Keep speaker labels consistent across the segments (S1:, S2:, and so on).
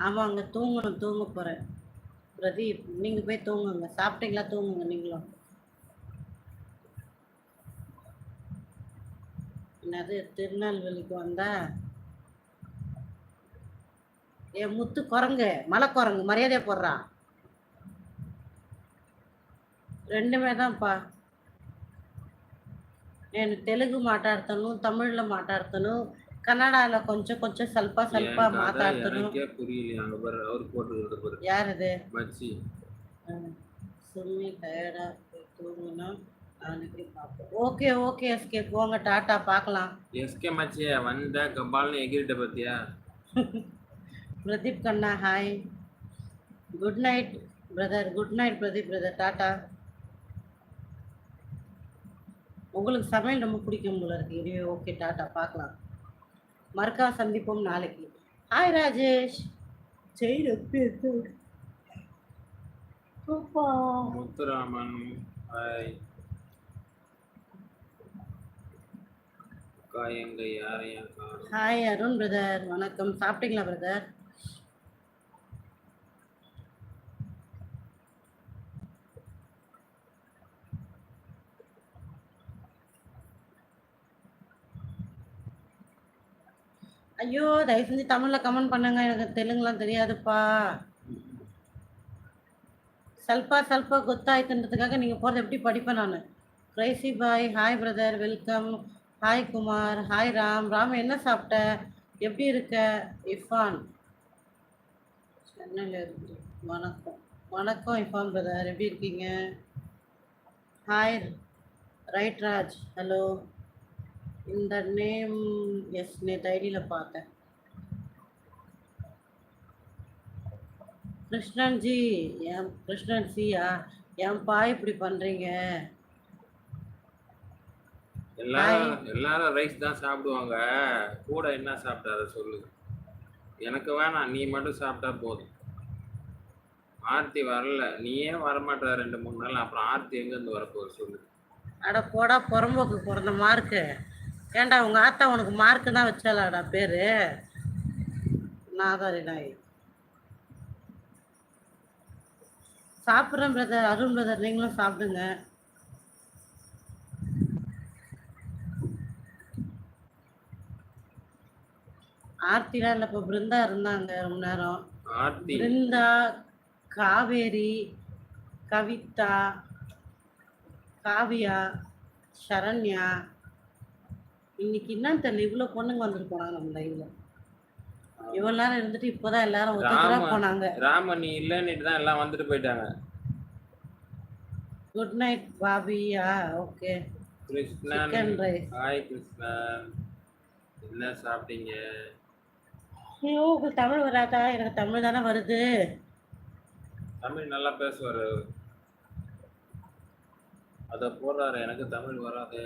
S1: ஆமாங்க தூங்கணும் தூங்க போகிறேன் பிரதீப் நீங்கள் போய் தூங்குங்க சாப்பிட்டீங்களா தூங்குங்க நீங்களும் என்னது திருநெல்வேலிக்கு வந்தா ஏ முத்து குரங்கு மலை குரங்கு மரியாதையா போடுறான் ரெண்டுமே தான்ப்பா నేను తెలుగు మాట్లాడతాను తమిళ్లో మాట్లాడతాను
S2: கன்னடாவில
S1: கொஞ்சம்
S2: கொஞ்சம் ಕನ್ನಡಾಲ ಕೊಂಚ ಕೊಂಚ ಸ್ವಲ್ಪ ಸ್ವಲ್ಪ ಮಾತಾಡ್ತಾರೆ
S1: யார் சும்மி மச்சி. தூங்கினா டயர்டா பார்ப்போம் ஓகே ஓகே எஸ்கே. போங்க டாட்டா பார்க்கலாம்
S2: எஸ்கே மச்சே வந்த கபால்னு எகிரிட்ட பார்த்தியா
S1: பிரதீப் கண்ணா hi good night brother good night Pradeep brother tata. உங்களுக்கு சமையல் ரொம்ப பிடிக்கும் போல இருக்கு. இதுவே ஓகே டாட்டா பார்க்கலாம் மறுக்கா சந்திப்போம் நாளைக்கு. ஹாய் ராஜேஷ் செயின் அப்பா.
S2: Muthuraman hi
S1: hi Arun brother வணக்கம். சாப்பிட்டீங்களா பிரதர் ஐயோ தயவு செஞ்சு தமிழில் கமெண்ட் பண்ணுங்க. எனக்கு தெலுங்குலாம் தெரியாதுப்பா. சல்பா சல்பா கொத்தாய்த்துன்றதுக்காக நீங்கள் போகிறது எப்படி படிப்பேன் நான்? Crazy bye hi brother welcome hi Kumar hi Ram. Ram என்ன சாப்பிட்ட? எப்படி இருக்க? இஃபான் சென்னையில் இருக்கு வணக்கம். வணக்கம் இஃபான் பிரதர் எப்படி இருக்கீங்க? Hi right Raj. ஹலோ இந்த நேம் எஸ் நேற்று ஐடியில் பார்த்தேன். கிருஷ்ணன் ஜி ஏன் கிருஷ்ணன் சியா ஏன்பா இப்படி பண்ணுறீங்க
S2: எல்லாரும் எல்லாரும் ரைஸ் தான் சாப்பிடுவாங்க. கூட என்ன சாப்பிட்ட அதை சொல்லு. எனக்கு வேணாம் நீ மட்டும் சாப்பிட்டா போதும். ஆர்த்தி வரல. நீயே வரமாட்டா ரெண்டு மூணு நாள். அப்புறம் ஆர்த்தி எங்கேருந்து வரப்போகுது சொல்லு.
S1: அட போடா புறம்போக்கு பிறந்த மார்க்கு ஏன்டா உங்க ஆத்தா உனக்கு மார்க்கு தான் வச்சாலாடா பேரு? நாதாரி நாய் சாப்பிட்றேன் பிரதர் அருண் பிரதர் நீங்களும் சாப்பிடுங்க. ஆர்த்திலாம் இல்லை இப்போ பிருந்தா இருந்தாங்க ரொம்ப நேரம். பிருந்தா காவேரி கவிதா காவியா சரண்யா இன்னைக்கு என்னன்னு தெரியல இவ்வளோ பொண்ணுங்க வந்துட்டு போனாங்க நம்ம லைவ்ல இவ்வளோ நேரம் இருந்துட்டு இப்போதான் எல்லாரும் ஒத்துக்கிறா
S2: ராம.
S1: போனாங்க.
S2: ராமன் நீ இல்லைன்னுட்டு தான் எல்லாம் வந்துட்டு போயிட்டாங்க.
S1: குட் நைட் பாபியா ஓகே ரைஸ்
S2: ஹாய் கிருஷ்ணன் என்ன சாப்பிட்டீங்க?
S1: ஐயோ உங்களுக்கு தமிழ் வராதா? எனக்கு தமிழ் தானே வருது.
S2: தமிழ் நல்லா பேசுவார். அதை போடுறாரு எனக்கு தமிழ் வராது.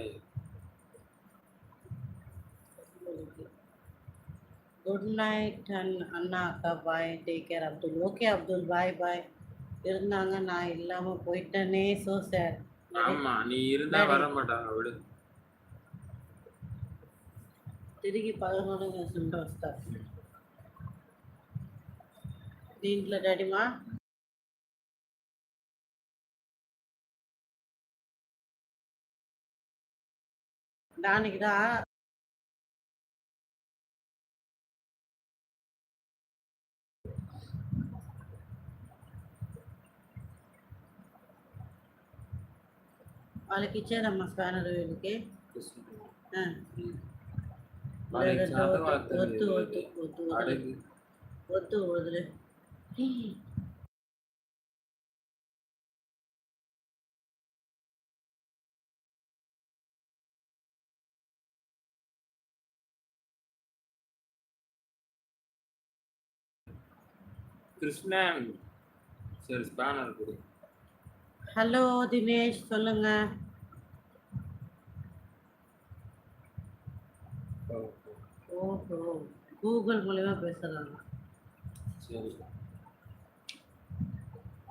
S1: குட் நைட் அண்ட் அண்ணா அக்கா bye take care Abdul okay Abdul bye bye இருந்தாங்க நான் இல்லாமல் போயிட்டேனே ஸோ சேட்
S2: ஆமா நீ இருந்தா வர மாட்டாங்க விடு
S1: తిరిగి పదకొండు గంటలు వస్తారు దీంట్లో డాడీమా దానికి రా వాళ్ళకి ఇచ్చేదమ్మా స్పానర్ వీళ్ళకి ఆ.
S2: వాళ్ళకి
S1: లేదు,
S2: చదవ
S1: వద్దు, వద్దు వద్దు
S2: తెలియదు.
S1: వద్దు వద్దు
S2: అడుగు
S1: వద్దు వదిలే
S2: கிருஷ்ணன் சரி ஸ்பேனர் கொடு
S1: ஹலோ தினேஷ் சொல்லுங்க. ஓஹோ கூகுள் மூலியமா பேசுறாங்க
S2: சரி.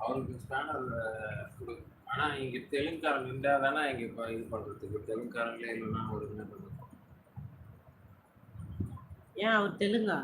S2: அவருக்கு ஸ்பேனர் கொடு. ஆனா இங்க தெலுங்குக்காரன் இருந்தா தானே இங்க இப்ப இது பண்றதுக்கு. தெலுங்குக்காரங்களே இல்லைன்னா ஒரு என்ன பண்றது
S1: ஏன் அவர் தெலுங்கா?